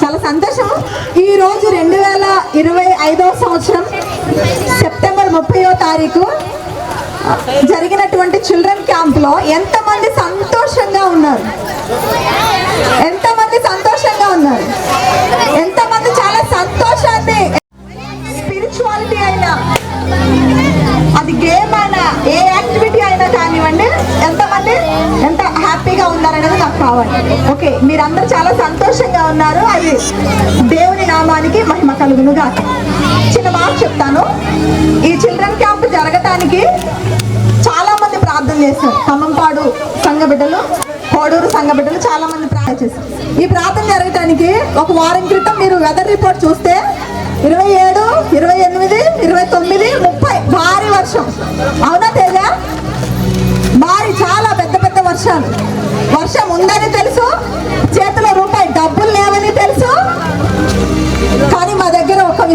చాలా సంతోషం. ఈరోజు రెండు వేల ఇరవై ఐదవ సంవత్సరం సెప్టెంబర్ ముప్పయో తారీఖు జరిగినటువంటి చిల్డ్రన్ క్యాంప్లో ఎంతమంది సంతోషంగా ఉన్నారు? ఎంతమంది సంతోషం ఓకే మీరందరూ చాలా సంతోషంగా ఉన్నారు. అది దేవుని నామానికి మహిమ కలుగునుగా. చిన్న మాట చెప్తాను. ఈ చిల్డ్రన్ క్యాంప్ జరగటానికి చాలా మంది ప్రార్థన చేస్తారు ఖమ్మంపాడు సంఘ బిడ్డలు కోడూరు సంఘ బిడ్డలు చాలా మంది ప్రార్థన చేస్తారు ఈ ప్రార్థన జరగటానికి ఒక వారం క్రితం మీరు వెదర్ రిపోర్ట్ చూస్తే ఇరవై ఏడు ఇరవై ఎనిమిది ఇరవై తొమ్మిది ముప్పై భారీ వర్షం.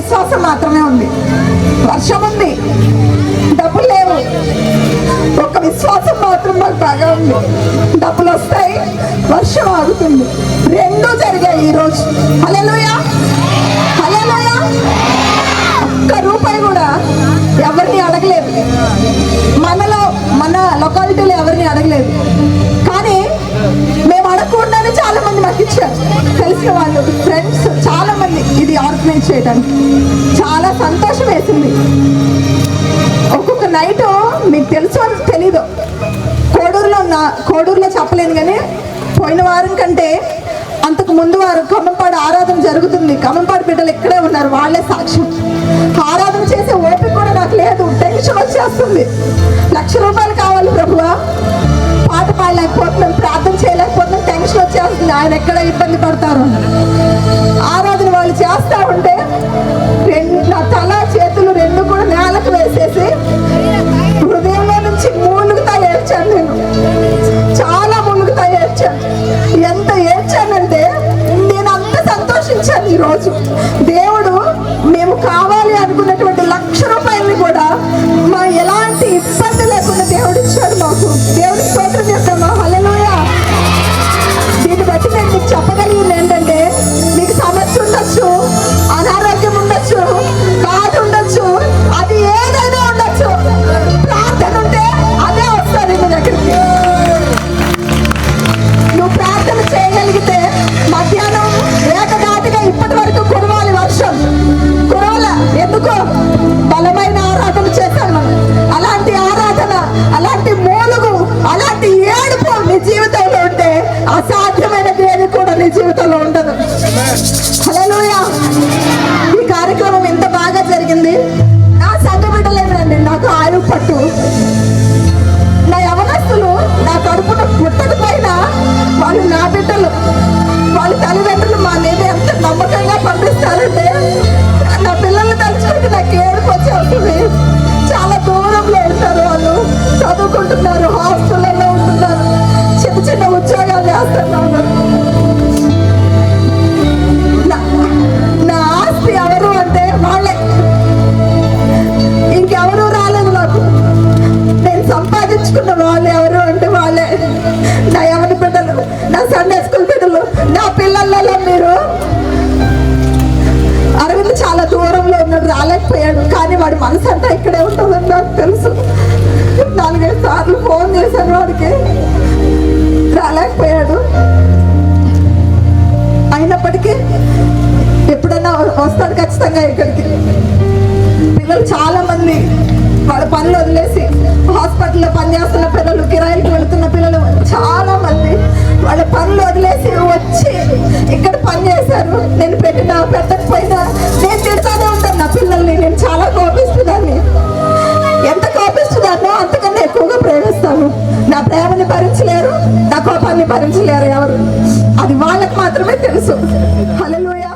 విశ్వాసం మాత్రమే ఉంది. వర్షం ఉంది. డబ్బులు లేవు. ఒక విశ్వాసం మాత్రం మాకు బాగా ఉంది. డబ్బులు వస్తాయి. వర్షం ఆగుతుంది. రెండూ జరిగాయి ఈరోజు. హల్లెలూయా. హల్లెలూయా. ఒక్క రూపాయి కూడా ఎవరిని అడగలేదు. మనలో మన లొకాలిటీలో ఎవరిని అడగలేదు. కానీ మేము అడగకుండానే చాలా మంది మాకు ఇచ్చారు. తెలిసిన వాళ్ళు ఇది చేయడానికి. చాలా సంతోషం వేసింది. ఒక్కొక్క నైట్ మీకు తెలుసో అని తెలీదు. కోడూరులో ఉన్న కోడూరులో చెప్పలేను కానీ పోయిన వారం కంటే అంతకు ముందు వారు కమ్మంపాడు ఆరాధన జరుగుతుంది. కమ్మంపాడు బిడ్డలు ఇక్కడే ఉన్నారు వాళ్ళే సాక్ష్యం. ఆరాధన చేసే ఓపిక కూడా నాకు లేదు. టెన్షన్ వచ్చేస్తుంది. లక్ష రూపాయలు చేస్తుంది. ఆయన ఎక్కడ ఇబ్బంది పడతారు ఆరాధన వాళ్ళు చేస్తా ఉంటే రెండు నా తల చేతులు రెండు కూడా నేలకు వేసేసి హృదయంలో నుంచి మూలుగుతా ఏడ్చాను నేను. చాలా మూలుగుతా ఏడ్చాను. ఎంత ఏడ్చానంటే నేను అంత సంతోషించాను ఈరోజు. దేవుడు మేము కావాలి అనుకున్నటువంటి లక్ష రూపాయలు ఉంటుందని నాకు తెలుసు. నాలుగైదు సార్లు ఫోన్ చేశాను వాడికి. రాలేకపోయాడు. అయినప్పటికీ ఎప్పుడైనా వస్తాడు ఖచ్చితంగా ఇక్కడికి. పిల్లలు చాలా మంది వాళ్ళ పనులు వదిలేసి హాస్పిటల్లో పనిచేస్తున్న పిల్లలు కిరాయికి భరించలేరు ఎవరు? అది వాళ్ళకు మాత్రమే తెలుసు. హలో